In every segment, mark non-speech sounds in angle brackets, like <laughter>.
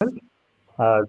And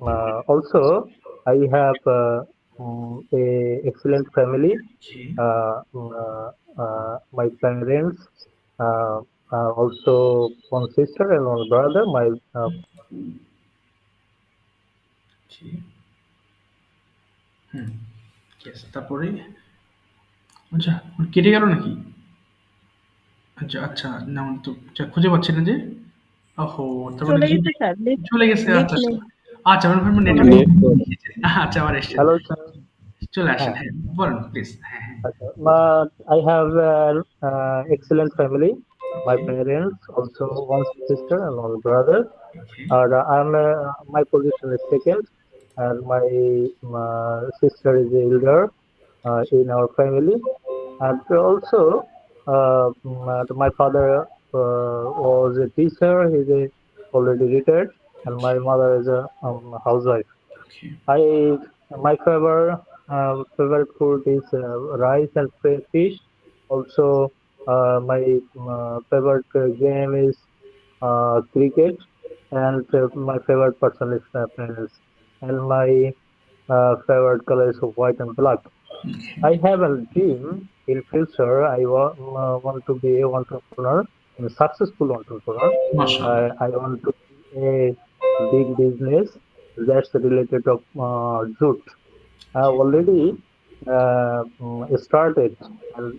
uh, also, I have uh, mm, a excellent family. Okay. Uh, mm, uh, uh, my parents, uh, uh, also one sister and one brother. My uh, Okay. Hmm yes তারপরে আচ্ছা কেটে গেল নাকি আচ্ছা আচ্ছা না আমার তো আচ্ছা, খুঁজে পাচ্ছি না যে ওহো তার মানে চলে গেছে স্যার নেট চলে গেছে নেট আচ্ছা নেই আচ্ছা আমার ফোনে নেট নেট আচ্ছা আবার এসছে hello, sir. চলে আসেন হ্যাঁ। হ্যাঁ বলুন প্লিজ হ্যাঁ হ্যাঁ Okay. But I have uh, uh, excellent family. My parents, also one sister and one brother. okay. And uh, I'm uh, my position is second, and my, my sister is the elder uh, in our family. And also, uh, m- my father uh, was a teacher. He's a already retired, and my mother is a um, housewife. okay. I my favorite uh, favorite food is uh, rice and fish. Also, uh, my uh, favorite uh, game is uh, cricket, and uh, my favorite person is uh. And my uh, favorite color is white and black. I have a dream in future. I wa- uh, want to be a entrepreneur, successful entrepreneur. I, want to be a big business that's related to uh. I already uh, started. Uh,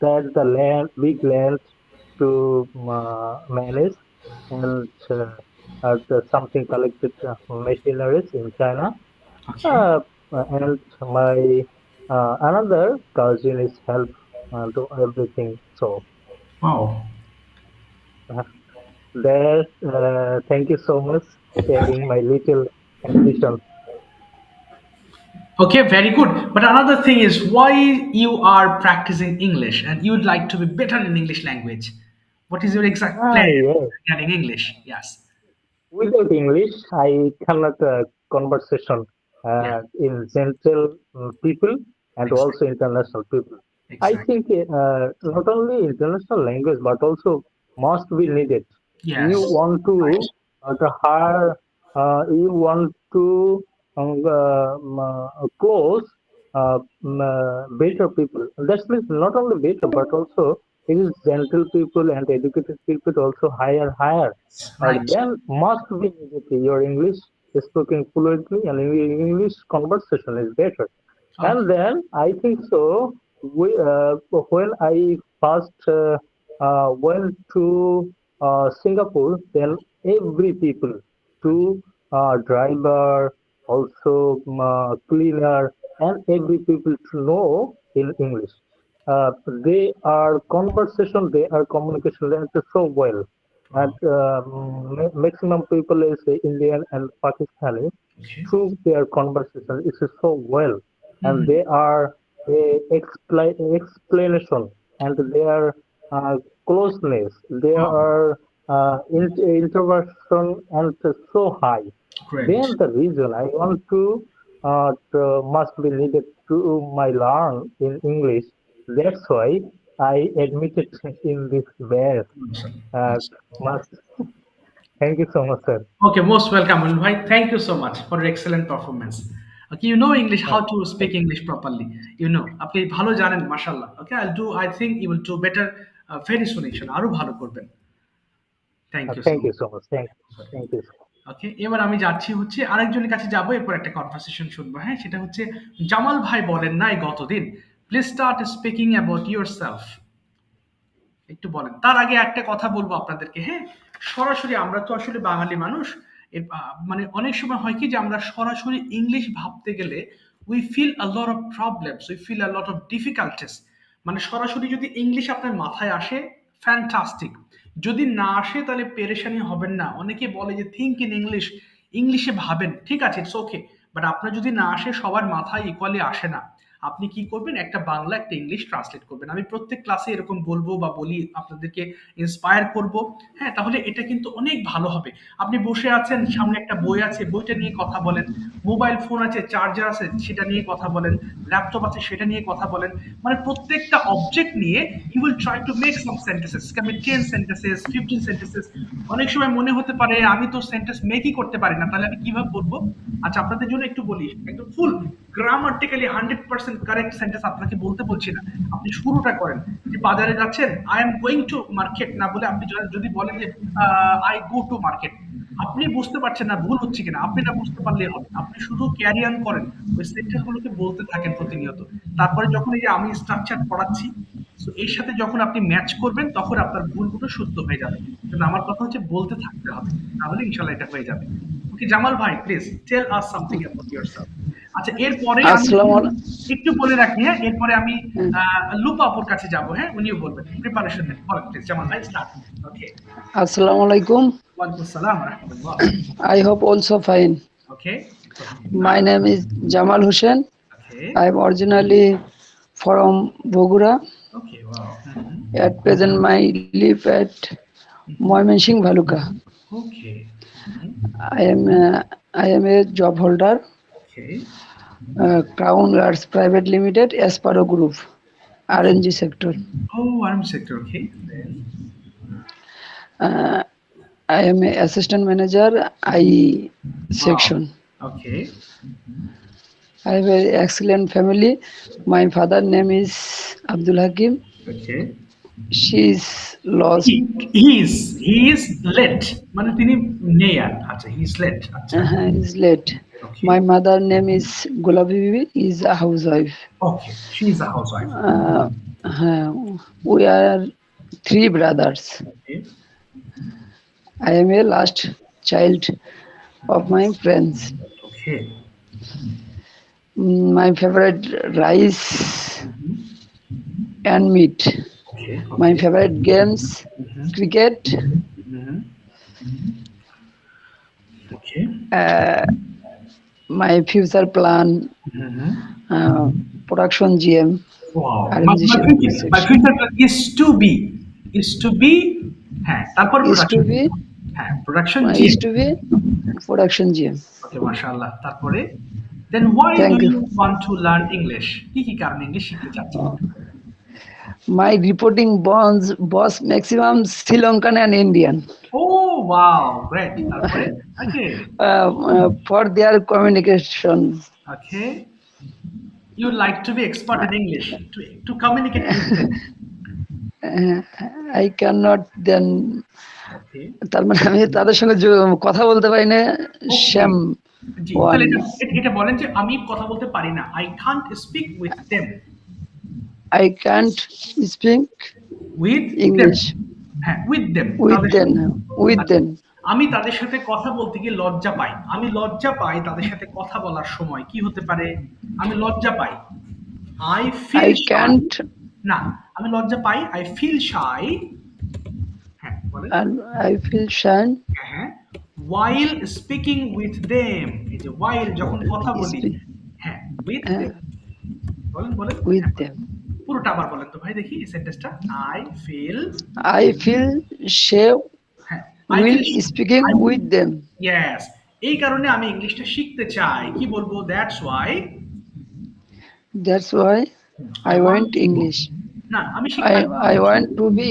that's the land, big land to uh, manage and uh, something collected uh, machineries in China. And my another cousin is help to everything. So. Wow there, uh, thank you so much sharing my little ambition. Okay, very good. But another thing is why you are practicing English and you would like to be better in English language. What is your exact Ah, plan yes. regarding English? Yes. Without English, I cannot uh, conversation Yeah. uh, in gentle uh, people and Exactly. also international people. I think uh, not only international language but also must be needed. Yes. You want to uh, hire, uh, you want to um, uh, uh, close uh, uh, better people. That means not only better but also it is gentle people and educated people also higher higher. Right. And then must be needed your English is speaking fluently and English conversation is better. Okay. And then I think so. We uh, when I first uh, uh, went to uh, Singapore, then every people, to uh, driver, also um, uh, cleaner, and every people to know in English. Uh, they are conversation, they are communication, they are so well. And um, ma- maximum people is uh, Indian and Pakistani Okay. through their conversation It is so well and they are a expla- explanation and their uh, closeness their Wow. uh, in- introversion and so high Great. then the reason i want to, uh, to must be needed to my learn in english that's why i admitted <laughs> in this batch uh, must thank you so much sir Okay, most welcome, Mulun bhai. Thank you so much for your excellent performance. Okay, you know English, how to speak English properly. You know, আপনি ভালো জানেন মাশাআল্লাহ। Okay, I'll do. I think you will do better very আরও ভালো করবেন। Thank Uh, you. thank so you so much. Thank you. ওকে এবার আমি যাচ্ছি হচ্ছে আরেকজনের কাছে যাব এরপর একটা কনভারসেশন শুনব। হ্যাঁ সেটা হচ্ছে জামাল ভাই বলেন নাই গতদিন please start speaking about yourself একটু বলেন তার আগে একটা কথা বলব আপনাদেরকে হ্যাঁ? সরাসরি আমরা তো আসলে বাঙালি মানুষ মানে অনেক সময় হয় কি যে আমরা সরাসরি ইংলিশ ভাবতে গেলে we feel a lot of problems we feel a lot of difficulties মানে সরাসরি যদি ইংলিশ আপনার মাথায় আসে ফ্যান্টাস্টিক যদি না আসে, তাহলে পেরেশানি হবেন না। অনেকে বলে যে থিঙ্ক ইন ইংলিশ ইংলিশে ভাবেন, ঠিক আছে ইটস ওকে বাট আপনার যদি না আসে, সবার মাথায় ইকুয়ালি আসে না। আপনি কি করবেন? একটা বাংলা, একটা ইংলিশ ট্রান্সলেট করবেন। আমি প্রত্যেক ক্লাসে এরকম বলব বা বলি, আপনাদেরকে ইন্সপায়ার করব। হ্যাঁ তাহলে এটা কিন্তু অনেক ভালো হবে। আপনি বসে আছেন, সামনে একটা বই আছে, বইটা নিয়ে কথা বলেন। মোবাইল ফোন আছে চার্জার আছে, সেটা নিয়ে কথা বলেন। ল্যাপটপ আছে, সেটা নিয়ে কথা বলেন। মানে প্রত্যেকটা অবজেক্ট নিয়ে you will try to make some sentences আমি টেন সেন্টেন্সেস ফিফটিন সেন্টেন্সেস অনেক সময় মনে হতে পারে, আমি তো সেন্টেন্স মেকই করতে পারি না। তাহলে আমি কীভাবে বলব? আচ্ছা আপনাদের জন্য একটু বলি। একদম full grammatically hundred percent correct sentence আপনাকে বলতে বলছি না। আপনি শুরুটা করেন। যে বাজারে যাচ্ছেন I am going to market না বলে আপনি যদি- বলেন যে আই গো টু মার্কেট আপনি বুঝতে পারছেন না ভুল হচ্ছে কিনা। আপনি না বুঝতে পারলে হবে আপনি শুধু ক্যারি অন করেন। ওই সেন্টেন্স গুলোকে বলতে থাকেন প্রতিনিয়ত। তারপরে যখন এই যে আমি স্ট্রাকচার পড়াচ্ছি তো এর সাথে যখন আপনি ম্যাচ করবেন, তখন আপনার ভুলগুলো শুদ্ধ হয়ে যাবে। কিন্তু আমার কথা হচ্ছে বলতে থাকতে হবে। তাহলে ইনশাল্লাহ এটা হয়ে যাবে। ওকে জামাল ভাই please tell us something about yourself আচ্ছা, এরপরে একটু বলে রাখি হ্যাঁ? এরপরে কাছে যাব হ্যাঁ? জামাল আলাইকুম। I hope also fine okay my name is Jamal Hossain. I am originally from Bogura. At present my live at Mymensingh Bhaluka I am I am a job holder Okay uh, Crown Guards Private Limited, Asparo Group, RNG sector. Oh arm sector okay Uh, I am a assistant manager, I section. Okay I have an excellent family. My father name is Abdul Hakim. Okay She is lost. He is he is late মানে তিনি নেই আর আচ্ছা he is late আচ্ছা Uh, is late. My mother name is Gulabi is a housewife. Okay, she is a housewife. Uh, uh, we are three brothers. Okay. I am a last child of my friends. Okay. Mm, my favorite rice and meat. Okay. My favorite games, mm-hmm. cricket. Mm-hmm. Mm-hmm. Okay. Uh, my future plan, uh, production GM. Wow. R My, যে my, say- future, my future plan is to be is to be হ্যাঁ তারপর Is to production be হ্যাঁ production uh, জি is to be production GM. Okay মাশাআল্লাহ তারপরে then why Thank do you. you want to learn english কি কি কারণে English শিখতে চাচ্ছেন My reporting bonds boss maximum Sri Lankan and Indian O wow great তারপরে ওকে uh, uh, for their communication. Okay you like to be expert in english to to communicate with them Uh, I cannot then okay তার মানে আমি তাদের সঙ্গে যো- কথা বলতে পারি না শ্যাম জি One. তাহলে এটা- এটা- এটা বলেন যে আমি কথা বলতে পারি না I can't speak with them I can't speak with English হ্যাঁ with them with them with them. আমি তাদের সাথে কথা বলতে গিয়ে লজ্জা পাই। আমি লজ্জা পাই তাদের সাথে কথা বলার সময়। কি হতে পারে? আমি লজ্জা পাই। আই ফিল can't না আমি লজ্জা পাই। আই ফিল শাই হ্যাঁ বলেন। And I হ্যাঁ উইথ দেম এই যে যখন কথা বলি। হ্যাঁ উইথ হ্যাঁ। বলেন বলেন। With হ্যাঁ, them. পুরোটা আবার বলেন তো ভাই দেখি এই সেন্টেন্সটা I feel feel shy will speaking with এই কারণে আমি ইংলিশটা শিখতে চাই। কি বলব? That's why that's why I want English না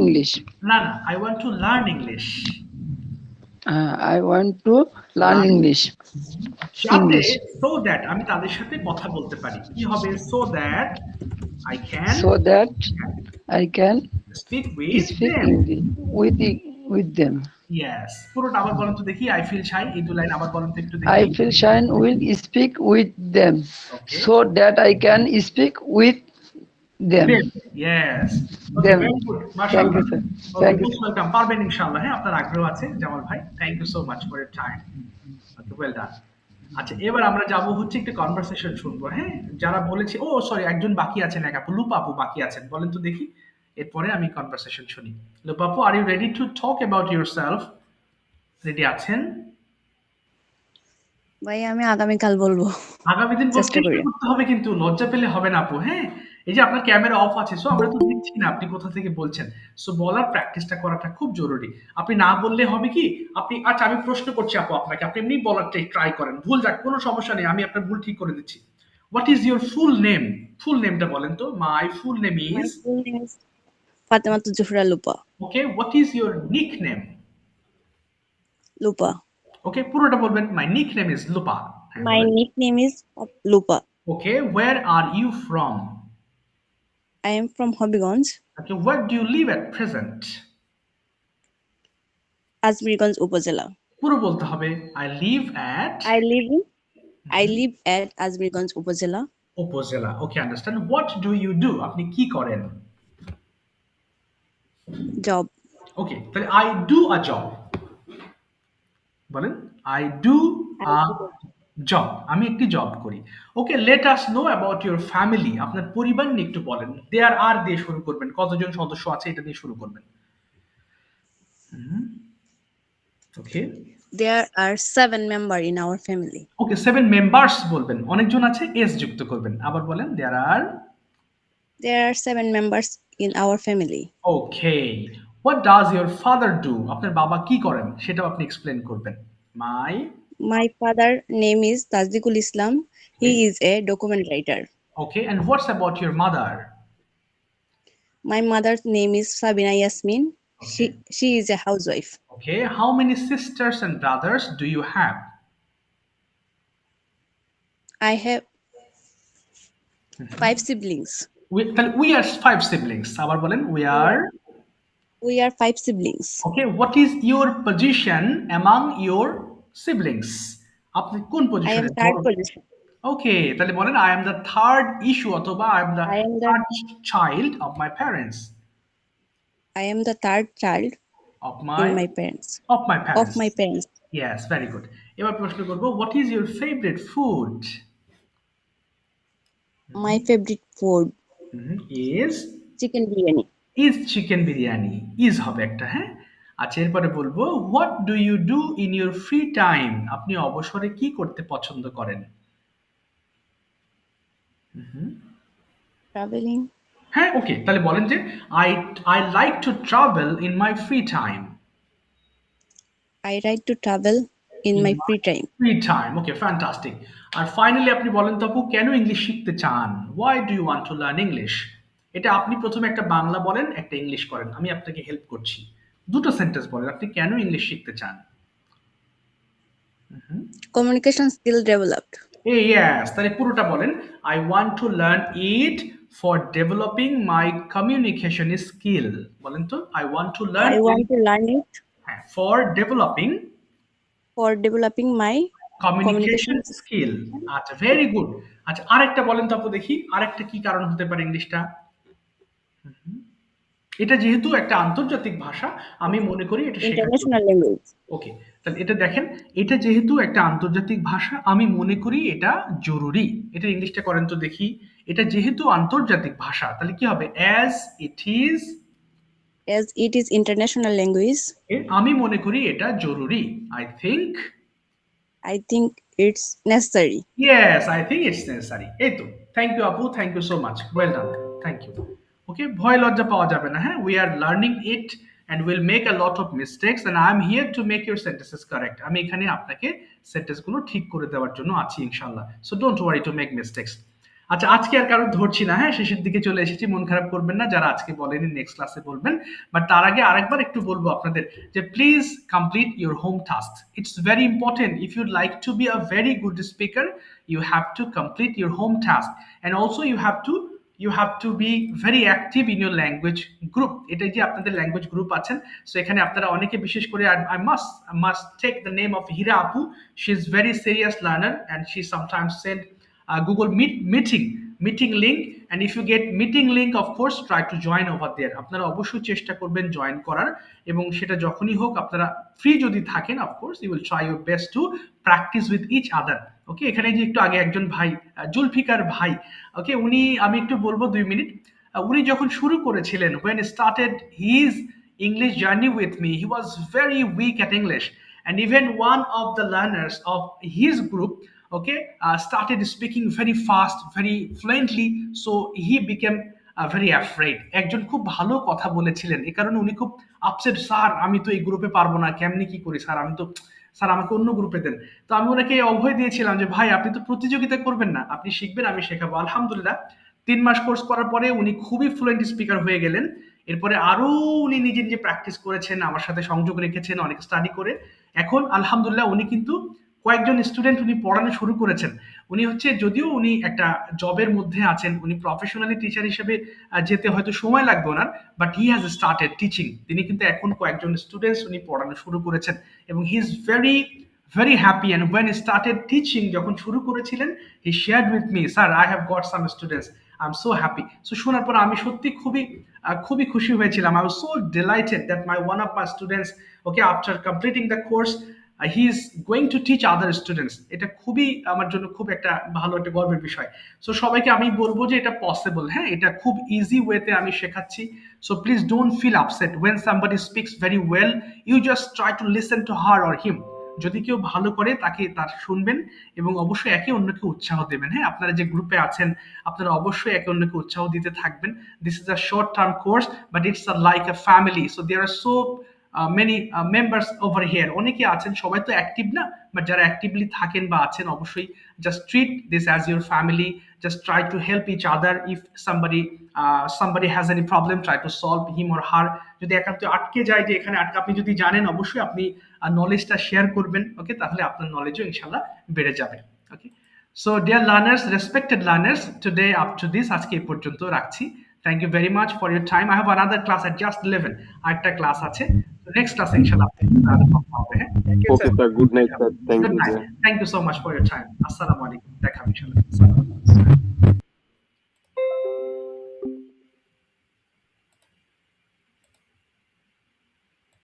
ইংলিশ না না I want to learn English I want to learn English English so আমি তাদের সাথে কথা বলতে পারি। কি হবে? So that I can so that I can speak with with yes পুরোটা আবার বলেন তো দেখি। আই ফিল এই দু লাইন আবার বলেন তো একটু দেখি. ইয়েস ওয়েলকাম পারবেন ইনশাআল্লাহ হ্যাঁ আপনার আগ্রহ আছে জামাল ভাই। Thank you so much for your time okay well done আচ্ছা এবার আমরা যাব হচ্ছে একটা কনভারসেশন শুনব হ্যাঁ? যারা বলেছে ও সরি একজন বাকি আছেন এক আপু লুপাপু বাকি আছেন বলেন তো দেখি। এরপরে আমি কনভারসেশন শুনি। লুপাপু are you ready to talk about yourself ready আছেন? ভাই আমি আগামীকাল বলব। আগামী দিন বলতে চেষ্টা করি। করতে হবে কিন্তু? লজ্জা পেলে হবে না আপু হ্যাঁ? এই যে আপনার ক্যামেরা অফ আছে সো আমরা তো দেখছি না আপনি কোথা থেকে বলছেন। সো বলার প্র্যাকটিসটা করাটা খুব জরুরি। আপনি না বললে হবে কি? আপনি আচ্ছা আমি প্রশ্ন করছি আপু আপনাকে। আপনি এমনি বলারটাই ট্রাই করেন। ভুল যাক কোনো সমস্যা নেই আমি আপনার ভুল ঠিক করে দিচ্ছি। What is your full name full নেমটা বলেন তো। My full name is full name is Fatematu Zohra Lupa okay what is your nick name Lupa okay পুরোটা বলবেন my nick name is Lupa my nick name is Lupa okay where are you from I am from Habiganj okay what do you live at present Ajmiriganj upazila পুরো বলতে হবে I live at I live in I live at Ajmiriganj upazila upazila okay understand what do you do আপনি কি করেন Job okay তাহলে I do a job বলেন I do a job আমি একটি জব করি। Okay let us know about your family আপনার পরিবার নিয়ে একটু বলেন। দেয়ার আর দিয়ে শুরু করবেন। কতজন সদস্য আছে এটা দিয়ে শুরু করবেন। Okay there are seven member in our family okay seven members বলবেন। অনেকজন আছে এস যুক্ত করবেন। আবার বলেন দেয়ার আর There are seven members in our family okay what does your father do আপনার বাবা কি করেন সেটাও আপনি এক্সপ্লেন করবেন my my father name is Tajdikul Islam he is a document writer okay and what's about your mother My mother's name is Sabina Yasmin. She she is a housewife. Okay how many sisters and brothers do you have I have five siblings. তাহলে we are five siblings আবার বলেন we are We are five siblings. Okay what is your position among your siblings আপনি কোন I am পজিশনে third position. Okay তাহলে বলেন I am the third issue অথবা I am the I am the- third child of my parents I am the third child of my in my parents of my of parents my parents. Yes, very good. এবার প্রশ্ন করব what is your favourite food My favorite food is chicken biryani. Is chicken biryani is হবে একটা হ্যাঁ? আচ্ছা এরপরে বলব what do you do in your free time আপনি অবসরে কি করতে পছন্দ করেন? Traveling. হ্যাঁ ওকে তাহলে বলেন যে I I like to travel in my free time I like to travel in my free time. Free time okay fantastic আর ফাইনালি আপনি বলেন তো আপু কেন ইংলিশ শিখতে চান? Why do you want to learn English এটা আপনি প্রথমে একটা বাংলা বলেন একটা ইংলিশ করেন। আমি আপনাকে হেল্প করছি। দুটো সেন্টেন্স বলেন আপনি কেন ইংলিশ শিখতে চান? Communication skill developed. এ ইয়াস তাহলে পুরোটা বলেন। I want to learn it for developing my communication skill বলেন তো I want to learn I want to learn it for developing for developing my communication skill আচ্ছা ভেরি গুড আচ্ছা আরেকটা বলেন তো আপু দেখি আরেকটা কি কারণ হতে পারে ইংলিশটা। এটা যেহেতু একটা আন্তর্জাতিক ভাষা আমি মনে করি এটা international language. ওকে তাহলে এটা দেখেন এটা যেহেতু একটা আন্তর্জাতিক ভাষা আমি মনে করি এটা জরুরি। এটা ইংলিশটা করেন তো দেখি। এটা যেহেতু আন্তর্জাতিক ভাষা তাহলে কি হবে? As it is As it is international language, আমি মনে করি এটা জরুরি। I think I think it's necessary. Yes, I think it's necessary. এই তো থ্যাংক ইউ আপু thank you so much well done thank you okay ভয় লজ্জা পাওয়া যাবে না হ্যাঁ? We are learning it and will make a lot of mistakes and I am here to make your sentences correct আমি এখানে আপনাকে সেন্টেন্সগুলো ঠিক করে দেওয়ার জন্য আছি ইনশাল্লাহ so don't worry to make mistakes আচ্ছা আজকে আর কারও ধরছি না হ্যাঁ? শেষের দিকে চলে এসেছি, মন খারাপ করবেন না, যারা আজকে বলেনি নেক্সট ক্লাসে বলবেন। বাট তার আগে আরেকবার একটু বলব আপনাদের যে please complete your home task it's very important if you like to be a very good speaker you have to complete your home task and also you have to you have to be very active in your language group এটাই যে আপনাদের language group আছেন so এখানে আপনারা অনেকে বিশেষ করে I must must take the name of Hira আপু she is very serious learner and she sometimes send uh, Google Meet meeting meeting link and if you get meeting link of course try to join over there আপনারা অবশ্যই চেষ্টা করবেন join করার এবং সেটা যখনই হোক আপনারা ফ্রি যদি থাকেন of course you will try your best to practice with each other okay এখানে যে একটু আগে একজন ভাই জুলফিকার ভাই ওকে উনি আমি একটু বলব দুই মিনিট উনি যখন শুরু করেছিলেন when started his English journey with me he was very weak at English and even one of the learners of his group okay? Uh, started speaking very fast very fluently so he became very afraid একজন খুব ভালো কথা বলেছিলেন। এ কারণে উনি খুব upset sir আমি তো এই গ্রুপে পারব না কেমনি কি করি? স্যার আমি তো স্যার আমাকে অন্য গ্রুপে দেন। তো আমি ওনাকে অভয় দিয়েছিলাম যে ভাই আপনি তো প্রতিযোগিতা করবেন না আপনি শিখবেন আমি শেখাবো। আলহামদুলিল্লাহ তিন মাস কোর্স করার পরে উনি খুবই ফ্লুয়েন্ট স্পিকার হয়ে গেলেন। এরপরে আরও উনি নিজে নিজে প্র্যাকটিস করেছেন আমার সাথে সংযোগ রেখেছেন অনেক স্টাডি করে। এখন আলহামদুলিল্লাহ উনি কিন্তু কয়েকজন স্টুডেন্ট উনি পড়ানো শুরু করেছেন। উনি হচ্ছে যদিও উনি একটা জবের মধ্যে আছেন, উনি প্রফেশনালি টিচার হিসেবে যেতে হয়তো সময় লাগবে ওনার but he has started teaching তিনি কিন্তু এখন কয়েকজন স্টুডেন্টস উনি পড়ানো শুরু করেছেন এবং he is very very happy and when started teaching যখন শুরু করেছিলেন he share with me sir I have got some students I am so happy so শোনার পর আমি সত্যি খুবই খুবই খুশি হয়েছিলাম। I was so delighted that my one of my students okay after completing the course he is going to teach other students এটা খুবই আমার জন্য খুব একটা ভালো, একটা গর্বের বিষয়। সো সবাইকে আমি বলব যে এটা পসিবল হ্যাঁ? এটা খুব ইজি ওয়েতে আমি শেখাচ্ছি। So please don't feel upset when somebody speaks very well you just try to listen to her or him যদি কেউ ভালো করে তাকে তার শুনবেন এবং অবশ্যই একে অন্যকে উৎসাহ দেবেন হ্যাঁ? আপনারা যে গ্রুপে আছেন, আপনারা অবশ্যই একে অন্যকে উৎসাহ দিতে থাকবেন। This is a short term course but it's a like a family so there are so many members over here অনেকে আছেন, সবাই তো অ্যাক্টিভ না বাট যারা অ্যাক্টিভলি থাকেন বা আছেন, অবশ্যই just treat this as your family just try to help each other if somebody somebody has any problem try to solve him or her যদি একান্ত আটকে যায় যে এখানে আটকে, আপনি যদি জানেন, অবশ্যই আপনি নলেজটা শেয়ার করবেন ওকে তাহলে আপনার নলেজও ইনশাল্লাহ বেড়ে যাবে okay so dear learners respected learners today up to this আজকে এই পর্যন্ত রাখছি। Thank you very much for your time I have another class at just eleven আরেকটা ক্লাস আছে। নেক্সট ক্লাসে ইনশাল্লাহ sir. Thank you so much for your time. Assalamu alaikum. দেখা।